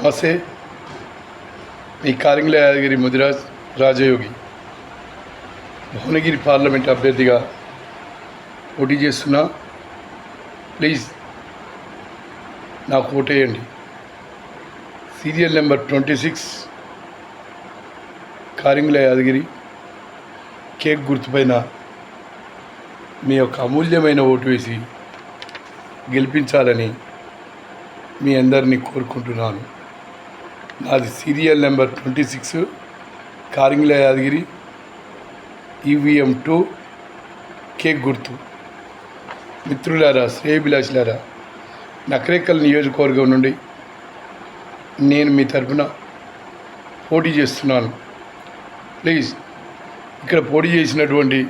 నమస్తే మీ కారింగ్ల యాదగిరి ముదిరాజ్ రాజయోగి భువనగిరి పార్లమెంట్ అభ్యర్థిగా పోటీ చేస్తున్నా ప్లీజ్ నాకు ఓటేయండి serial number twenty six Karingla Yadagiri cake గుర్తుపైన మీ యొక్క అమూల్యమైన ఓటు వేసి గెలిపించాలని మీ అందరినీ కోరుకుంటున్నాను. నాది serial number twenty six Karingla Yadagiri EVM two cake గుర్తు. మిత్రులారా శ్రేయభిలాషులారా నకరేకల్ నియోజకవర్గం నుండి నేను మీ తరఫున పోటీ చేస్తున్నాను. ప్లీజ్ ఇక్కడ పోటీ చేసినటువంటి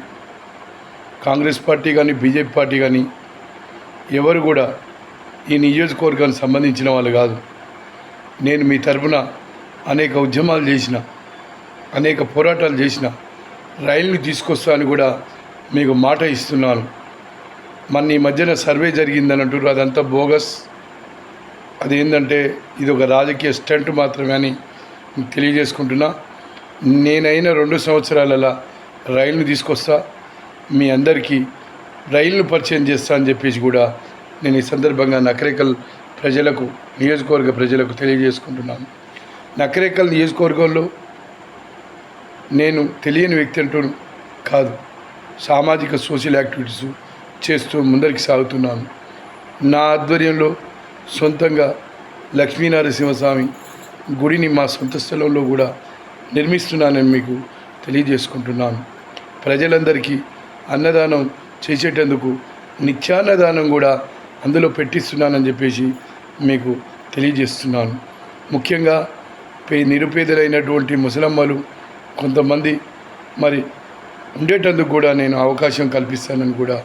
కాంగ్రెస్ పార్టీ కానీ బీజేపీ పార్టీ కానీ ఎవరు కూడా ఈ నియోజకవర్గానికి సంబంధించిన వాళ్ళు కాదు. నేను మీ తరఫున అనేక ఉద్యమాలు చేసిన అనేక పోరాటాలు చేసిన రైలుని తీసుకొస్తా అని కూడా మీకు మాట ఇస్తున్నాను. మన ఈ మధ్యన సర్వే జరిగిందని అంటారు అదంతా బోగస్. అదేంటంటే ఇది ఒక రాజకీయ స్టంట్ మాత్రమే అని తెలియజేసుకుంటున్నా. నేనైనా రెండు సంవత్సరాలలో రైలుని తీసుకొస్తా. మీ అందరికీ రైలును పరిచయం చేస్తా అని చెప్పేసి కూడా నేను ఈ సందర్భంగా నకరేకల్ ప్రజలకు నియోజకవర్గ ప్రజలకు తెలియజేసుకుంటున్నాను. నకరేకల్ నియోజకవర్గంలో నేను తెలియని వ్యక్తి అంటూ కాదు. సామాజిక సోషల్ యాక్టివిటీస్ చేస్తూ ముందరికి సాగుతున్నాను. నా ఆధ్వర్యంలో సొంతంగా లక్ష్మీనరసింహస్వామి గుడిని మా సొంత స్థలంలో కూడా నిర్మిస్తున్నానని మీకు తెలియజేసుకుంటున్నాను. ప్రజలందరికీ అన్నదానం చేసేటందుకు నిత్యాన్నదానం కూడా అందులో పెట్టిస్తున్నానని చెప్పేసి మీకు తెలియజేస్తున్నాను. ముఖ్యంగా పే నిరుపేదలైనటువంటి ముసలమ్మలు కొంతమంది మరి ఉండేటందుకు కూడా నేను అవకాశం కల్పిస్తానని కూడా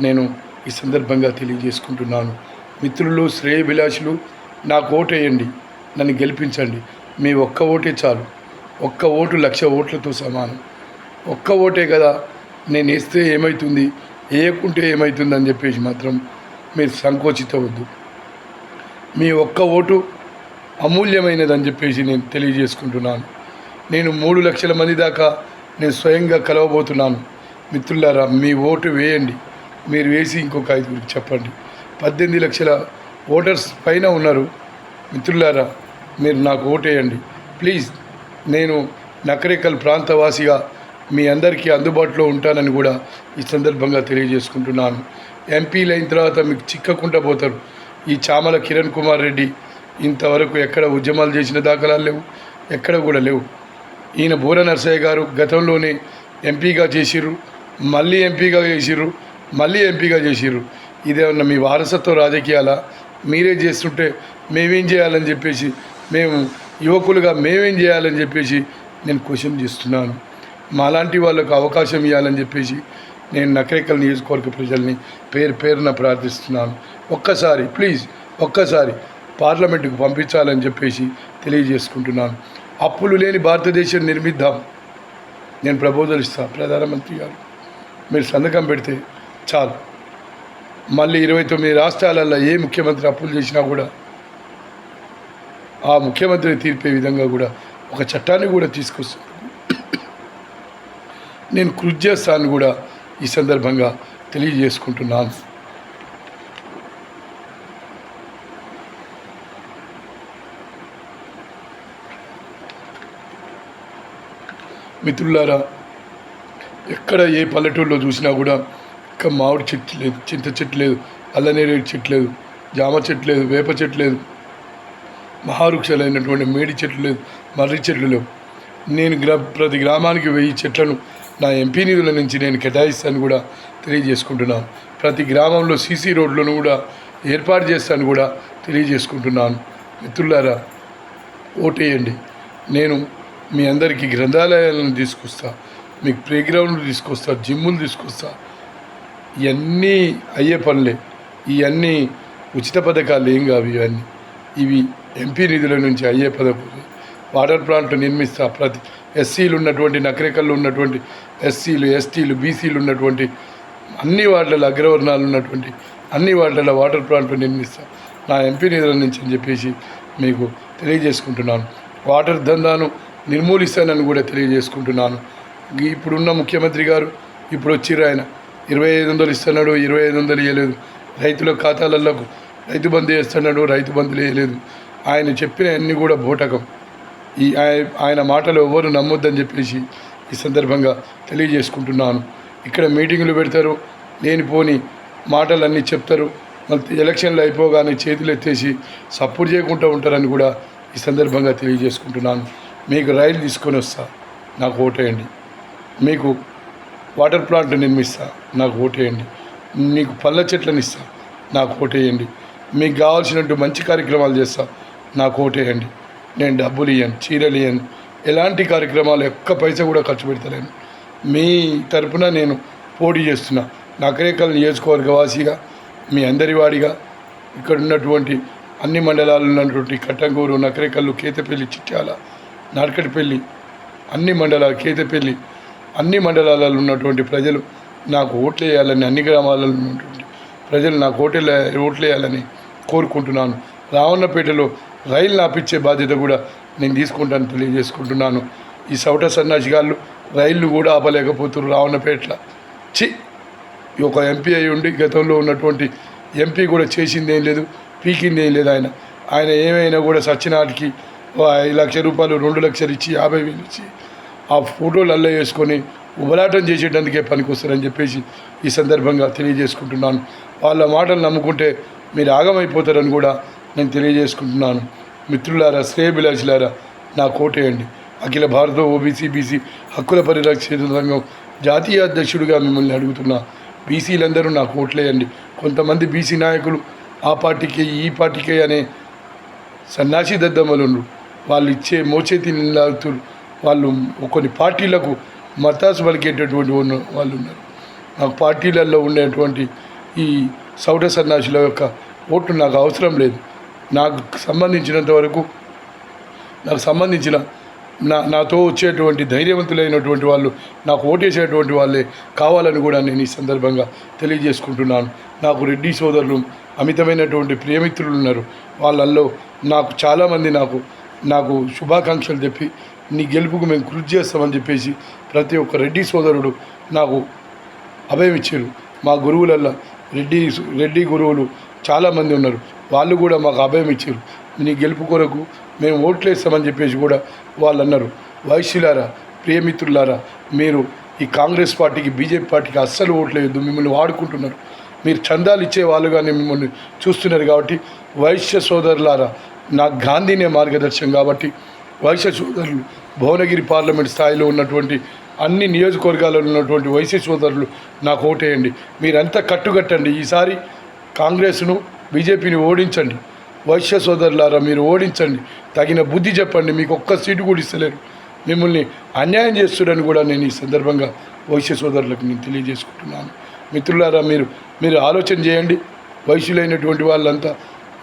నేను ఈ సందర్భంగా తెలియజేసుకుంటున్నాను. మిత్రులు శ్రేయభిలాషులు నాకు ఓటేయండి నన్ను గెలిపించండి. మీ ఒక్క ఓటే చాలు. ఒక్క ఓటు లక్ష ఓట్లతో సమానం. ఒక్క ఓటే కదా నేను వేస్తే ఏమవుతుంది వేయకుంటే ఏమవుతుంది అని చెప్పేసి మాత్రం మీరు సంకోచితవద్దు మీ ఒక్క ఓటు అమూల్యమైనదని చెప్పేసి నేను తెలియజేసుకుంటున్నాను. నేను మూడు లక్షల మంది దాకా నేను స్వయంగా కలవబోతున్నాను. మిత్రులారా మీ ఓటు వేయండి. మీరు వేసి ఇంకొక ఐదుగురికి చెప్పండి. పద్దెనిమిది లక్షల ఓటర్స్ పైన ఉన్నారు. మిత్రులారా మీరు నాకు ఓటేయండి. ప్లీజ్ నేను నకరేకల్ ప్రాంతవాసిగా మీ అందరికీ అందుబాటులో ఉంటానని కూడా ఈ సందర్భంగా తెలియజేసుకుంటున్నాను. ఎంపీలు అయిన తర్వాత మీకు చిక్కకుండా పోతారు. ఈ చామల కిరణ్ కుమార్ రెడ్డి ఇంతవరకు ఎక్కడ ఉద్యమాలు చేసిన దాఖలాలు లేవు ఎక్కడ కూడా లేవు. ఈయన బూర నరసయ్య గారు గతంలోనే ఎంపీగా చేసిర్రు మళ్ళీ ఎంపీగా చేసిర్రు మళ్ళీ ఎంపీగా చేసిర్రు. ఇదేమన్నా మీ వారసత్వ రాజకీయాల? మీరే చేస్తుంటే మేమేం చేయాలని చెప్పేసి మేము యువకులుగా మేమేం చేయాలని చెప్పేసి నేను క్వశ్చన్ చేస్తున్నాను. మాలాంటి వాళ్ళకు అవకాశం ఇవ్వాలని చెప్పేసి నేను నకరేకల్ నియోజకవర్గ ప్రజల్ని పేరు పేరున ప్రార్థిస్తున్నాను. ఒక్కసారి ప్లీజ్ ఒక్కసారి పార్లమెంటుకు పంపించాలని చెప్పేసి తెలియజేసుకుంటున్నాను. అప్పులు లేని భారతదేశం నిర్మిద్దాం. నేను ప్రపోజల్ ఇస్తాను ప్రధానమంత్రి గారు. మీరు సంతకం పెడితే చాలు. మళ్ళీ ఇరవై తొమ్మిది రాష్ట్రాలలో ఏ ముఖ్యమంత్రి అప్పులు చేసినా కూడా ఆ ముఖ్యమంత్రిని తీర్పే విధంగా కూడా ఒక చట్టాన్ని కూడా తీసుకొస్తుంది. నేను కృషి చేస్తాను కూడా ఈ సందర్భంగా తెలియజేసుకుంటున్నాను. మిత్రులారా ఎక్కడ ఏ పల్లెటూరులో చూసినా కూడా ఇంకా మామిడి చెట్టు లేదు చింత చెట్టు లేదు అల్లనేరేడు చెట్టు లేదు జామ చెట్టు లేదు వేప చెట్టు లేదు మహావృక్షాలైనటువంటి మేడి చెట్లు లేదు మర్రి చెట్లు లేవు. నేను గ్రా ప్రతి గ్రామానికి వెయ్యి చెట్లను నా ఎంపీ నిధుల నుంచి నేను కేటాయిస్తాను కూడా తెలియజేసుకుంటున్నాను ప్రతి గ్రామంలో సీసీ రోడ్లను కూడా ఏర్పాటు చేస్తాను కూడా తెలియజేసుకుంటున్నాను. మిత్రులారా ఓటేయండి. నేను మీ అందరికీ గ్రంథాలయాలను తీసుకొస్తా మీకు ప్లే గ్రౌండ్లు తీసుకొస్తా జిమ్ములు తీసుకొస్తా. ఇవన్నీ అయ్యే పనులే. ఇవన్నీ ఉచిత పథకాలు ఏం కావు ఇవన్నీ. ఇవి ఎంపీ నిధుల నుంచి అయ్యే పథకాలు వాటర్ ప్లాంట్లు నిర్మిస్తా. ప్రతి ఎస్సీలు ఉన్నటువంటి నకరికల్లో ఉన్నటువంటి ఎస్సీలు ఎస్టీలు బీసీలు ఉన్నటువంటి అన్ని వార్డులలో అగ్రవర్ణాలు ఉన్నటువంటి అన్ని వార్డులలో వాటర్ ప్లాంట్లు నిర్మిస్తా. నా ఎంపీ నిధుల నుంచి అని చెప్పేసి మీకు తెలియజేసుకుంటున్నాను. వాటర్ దందాను నిర్మూలిస్తానని కూడా తెలియజేసుకుంటున్నాను. ఇప్పుడున్న ముఖ్యమంత్రి గారు ఇప్పుడు వచ్చిర్రు ఆయన. ఇరవై ఐదు వందలు ఇస్తున్నాడు ఇరవై ఐదు వందలు ఇవ్వలేదు రైతుల ఖాతాలలో రైతు బంధు వేస్తున్నాడు రైతు బంధులు వేయలేదు ఆయన చెప్పిన అన్నీ కూడా బోటకం. ఈ ఆయ- ఆయన మాటలు ఎవరు నమ్మొద్దని చెప్పేసి ఈ సందర్భంగా తెలియజేసుకుంటున్నాను. ఇక్కడ మీటింగులు పెడతారు లేని పోని మాటలన్నీ చెప్తారు. మళ్ళీ ఎలక్షన్లు అయిపోగానే చేతులు ఎత్తేసి సపోర్ట్ చేయకుండా ఉంటారని కూడా ఈ సందర్భంగా తెలియజేసుకుంటున్నాను. మీకు రైలు తీసుకొని వస్తా. నాకు ఓటేయండి మీకు వాటర్ ప్లాంట్ నిర్మిస్తా. నాకు ఓటేయండి మీకు పళ్ళ చెట్లను ఇస్తా. నాకు ఓటేయండి మీకు కావాల్సినట్టు మంచి కార్యక్రమాలు చేస్తా. నాకు ఓటేయండి నేను డబ్బులు ఇయ్యను చీరలు ఇయ్యను ఎలాంటి కార్యక్రమాలు ఒక్క పైసా కూడా ఖర్చు పెడతలేను. మీ తరపున నేను పోటీ చేస్తున్నా. నకరేకల్ నియోజకవర్గ వాసిగా మీ అందరి వాడిగా ఇక్కడ ఉన్నటువంటి అన్ని మండలాల్లో ఉన్నటువంటి కట్టంగూరు నకరేకల్లు కేతపల్లి చిట్యాల నడకటిపల్లి అన్ని మండలాలు కేతపల్లి అన్ని మండలాలలో ఉన్నటువంటి ప్రజలు నాకు ఓట్లు వేయాలని అన్ని గ్రామాలలో ఉన్నటువంటి ప్రజలు నాకు ఓట్లు ఓట్లు వేయాలని కోరుకుంటున్నాను. రావణపేటలో రైలు నాపిచ్చే బాధ్యత కూడా నేను తీసుకుంటాను తెలియజేసుకుంటున్నాను. ఈ సౌట సన్నాసిగాళ్ళు రైళ్ళు కూడా ఆపలేకపోతున్నారు రావణపేటలో. చి ఈ ఒక ఎంపీ అయి ఉండి గతంలో ఉన్నటువంటి ఎంపీ కూడా చేసింది ఏం లేదు పీకింది ఏం లేదు ఆయన. ఆయన ఏమైనా కూడా సచ్చినాటికి లక్ష ఐదు రూపాయలు రెండు లక్షలు ఇచ్చి యాభై వేలు ఇచ్చి ఆ ఫోటోలు అల్ల వేసుకొని ఉబలాటం చేసేటందుకే పనికొస్తారని చెప్పేసి ఈ సందర్భంగా తెలియజేసుకుంటున్నాను. వాళ్ళ మాటలు నమ్ముకుంటే మీరు ఆగమైపోతారని కూడా నేను తెలియజేసుకుంటున్నాను. మిత్రులారా శ్రేయభిలాషులారా నా కోటేయండి. అఖిల భారత ఓబీసీ బీసీ హక్కుల పరిరక్షణ సంఘం జాతీయ అధ్యక్షుడిగా మిమ్మల్ని అడుగుతున్నా బీసీలందరూ నాకు ఓట్లేయండి కొంతమంది బీసీ నాయకులు ఆ పార్టీకి ఈ పార్టీకే అనే సన్నాసి దద్దమ్మలు వాళ్ళు ఇచ్చే మోచేతి నిలాగుతులు వాళ్ళు కొన్ని పార్టీలకు మతాసు పలికేటటువంటి వాళ్ళు ఉన్నారు. నాకు పార్టీలలో ఉండేటువంటి ఈ సౌడ సన్నాసుల యొక్క ఓట్లు నాకు అవసరం లేదు. నాకు సంబంధించినంత వరకు నాకు సంబంధించిన నా నాతో వచ్చేటువంటి ధైర్యవంతులైనటువంటి వాళ్ళు నాకు ఓటేసేటువంటి వాళ్ళే కావాలని కూడా నేను ఈ సందర్భంగా తెలియజేసుకుంటున్నాను. నాకు రెడ్డి సోదరులు అమితమైనటువంటి ప్రియమిత్రులు ఉన్నారు. వాళ్ళల్లో నాకు చాలామంది నాకు నాకు శుభాకాంక్షలు చెప్పి నీ గెలుపుకు మేము కృషి చేస్తామని చెప్పేసి ప్రతి ఒక్క రెడ్డి సోదరుడు నాకు అభయం ఇచ్చారు. మా గురువులల్లో రెడ్డి రెడ్డి గురువులు చాలామంది ఉన్నారు. వాళ్ళు కూడా మాకు అభయం ఇచ్చారు. నీ గెలుపు కొరకు మేము ఓట్లేస్తామని చెప్పేసి కూడా వాళ్ళు అన్నారు. వైశ్యులారా ప్రియమిత్రులారా మీరు ఈ కాంగ్రెస్ పార్టీకి బీజేపీ పార్టీకి అస్సలు ఓట్లేదు మిమ్మల్ని వాడుకుంటున్నారు. మీరు చందాలు ఇచ్చే వాళ్ళుగానే మిమ్మల్ని చూస్తున్నారు కాబట్టి వైశ్య సోదరులారా నాకు గాంధీనే మార్గదర్శకం కాబట్టి వైశ్య సోదరులు భువనగిరి పార్లమెంట్ స్థాయిలో ఉన్నటువంటి అన్ని నియోజకవర్గాలలో ఉన్నటువంటి వైశ్య సోదరులు నాకు ఓటేయండి. మీరంతా కట్టుకట్టండి. ఈసారి కాంగ్రెస్ను బీజేపీని ఓడించండి. వైశ్య సోదరులారా మీరు ఓడించండి. తగిన బుద్ధి చెప్పండి. మీకు ఒక్క సీటు కూడా ఇస్తలేరు. మిమ్మల్ని అన్యాయం చేస్తుడని కూడా నేను ఈ సందర్భంగా వైశ్య సోదరులకు నేను తెలియజేసుకుంటున్నాను. మిత్రులారా మీరు మీరు ఆలోచన చేయండి. వయసులైనటువంటి వాళ్ళంతా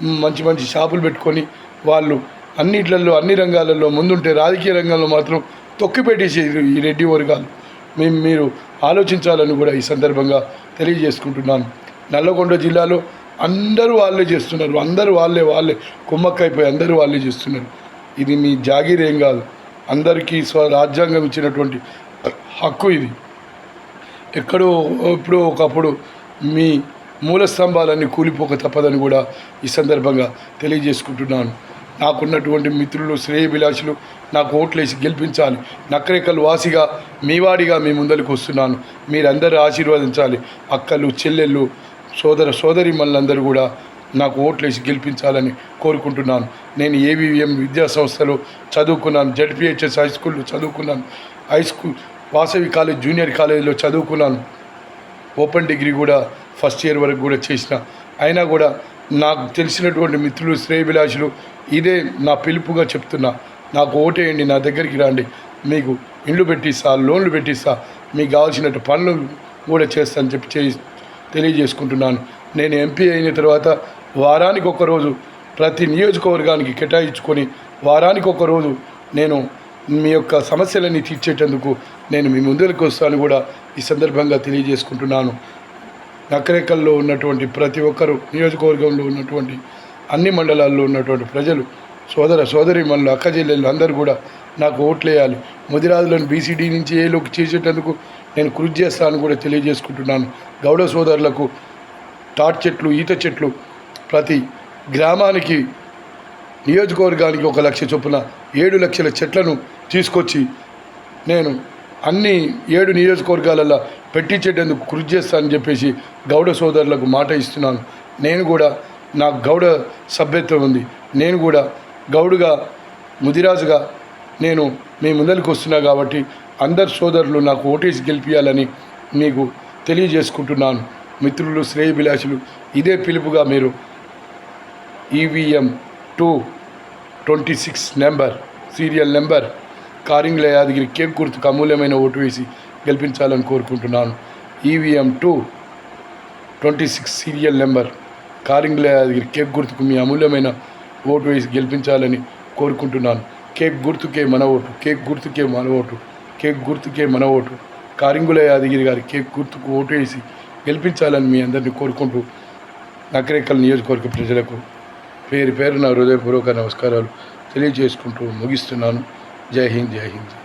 మంచి మంచి షాపులు పెట్టుకొని వాళ్ళు అన్నిట్లలో అన్ని రంగాలలో ముందుంటే రాజకీయ రంగంలో మాత్రం తొక్కిపెట్టేసేది ఈ రెడ్డి వర్గాలు. మేము మీరు ఆలోచించాలని కూడా ఈ సందర్భంగా తెలియజేసుకుంటున్నాను. నల్లగొండ జిల్లాలో అందరూ వాళ్ళే చేస్తున్నారు. అందరూ వాళ్ళే వాళ్ళే కుమ్మక్కైపోయి అందరూ వాళ్ళే చేస్తున్నారు. ఇది మీ జాగీర్ ఏం కాదు. అందరికీ స్వ రాజ్యాంగం ఇచ్చినటువంటి హక్కు ఇది. ఎక్కడో ఇప్పుడు ఒకప్పుడు మీ మూల స్తంభాలన్నీ కూలిపోక తప్పదని కూడా ఈ సందర్భంగా తెలియజేసుకుంటున్నాను. నాకున్నటువంటి మిత్రులు శ్రేయభిలాషులు నాకు ఓట్లేసి గెలిపించాలి. నకరేకల్ వాసిగా మీవాడిగా మీ ముందరికి వస్తున్నాను. మీరందరూ ఆశీర్వదించాలి. అక్కలు చెల్లెళ్ళు సోదర సోదరి మళ్ళందరూ కూడా నాకు ఓట్లేసి గెలిపించాలని కోరుకుంటున్నాను. నేను ఏవిఎం విద్యా సంస్థలో చదువుకున్నాను. జడ్పిహెచ్ఎస్ హై స్కూల్లో చదువుకున్నాను. High school Vasavi college junior కాలేజీలో చదువుకున్నాను. ఓపెన్ డిగ్రీ కూడా ఫస్ట్ ఇయర్ వరకు కూడా చేసిన. అయినా కూడా నాకు తెలిసినటువంటి మిత్రులు శ్రేయభిలాషులు ఇదే నా పిలుపుగా చెప్తున్నా. నాకు ఓటేయండి నా దగ్గరికి రండి. మీకు ఇండ్లు పెట్టిస్తా లోన్లు పెట్టిస్తా మీకు కావాల్సినట్టు పనులు కూడా చేస్తానని చెప్పి చే తెలియజేసుకుంటున్నాను. నేను ఎంపీ అయిన తర్వాత వారానికి ఒక రోజు ప్రతి నియోజకవర్గానికి కేటాయించుకొని వారానికి ఒక రోజు నేను మీ యొక్క సమస్యలన్నీ తీర్చేటందుకు నేను మీ ముందరికి వస్తాను కూడా ఈ సందర్భంగా తెలియజేసుకుంటున్నాను. నకరేకల్లో ఉన్నటువంటి ప్రతి ఒక్కరు నియోజకవర్గంలో ఉన్నటువంటి అన్ని మండలాల్లో ఉన్నటువంటి ప్రజలు సోదర సోదరి మనలు అక్క చెల్లెళ్ళు అందరూ కూడా నాకు ఓట్లు వేయాలి ముదిరాజులను బీసీడీ నుంచి ఏలోకి చేసేటందుకు నేను కృషి చేస్తానని కూడా తెలియజేసుకుంటున్నాను. గౌడ సోదరులకు తాటి చెట్లు ఈత చెట్లు ప్రతి గ్రామానికి నియోజకవర్గానికి ఒక లక్ష చొప్పున ఏడు లక్షల చెట్లను తీసుకొచ్చి నేను అన్ని ఏడు నియోజకవర్గాలలో పెట్టించేటందుకు కృషి చేస్తానని చెప్పేసి గౌడ సోదరులకు మాట ఇస్తున్నాను. నేను కూడా నాకు గౌడ సభ్యత్వం ఉంది. నేను కూడా గౌడుగా ముదిరాజుగా నేను మీ ముందరికి వస్తున్నా కాబట్టి అందరు సోదరులు నాకు ఓటేసి గెలిపించాలని మీకు తెలియజేసుకుంటున్నాను. మిత్రులు శ్రేయభిలాషులు ఇదే పిలుపుగా మీరు EVM two twenty six number serial number Karingla Yadagiri cake గుర్తుకు అమూల్యమైన ఓటు వేసి గెలిపించాలని కోరుకుంటున్నాను. EVM two twenty six serial number Karingla cake గుర్తుకు మీ అమూల్యమైన ఓటు వేసి గెలిపించాలని కోరుకుంటున్నాను. కేక్ గుర్తుకే మన ఓటు కేక్ గుర్తుకే మన ఓటు కేక్ గుర్తుకే మన ఓటు. కారింగుల యాదగిరి గారి కేక్ గుర్తుకు ఓటు వేసి గెలిపించాలని మీ అందరినీ కోరుకుంటూ నకరేకల్ నియోజకవర్గ ప్రజలకు పేరు పేరు నా హృదయపూర్వక నమస్కారాలు తెలియజేసుకుంటూ ముగిస్తున్నాను. జై హింద్ జై హింద్.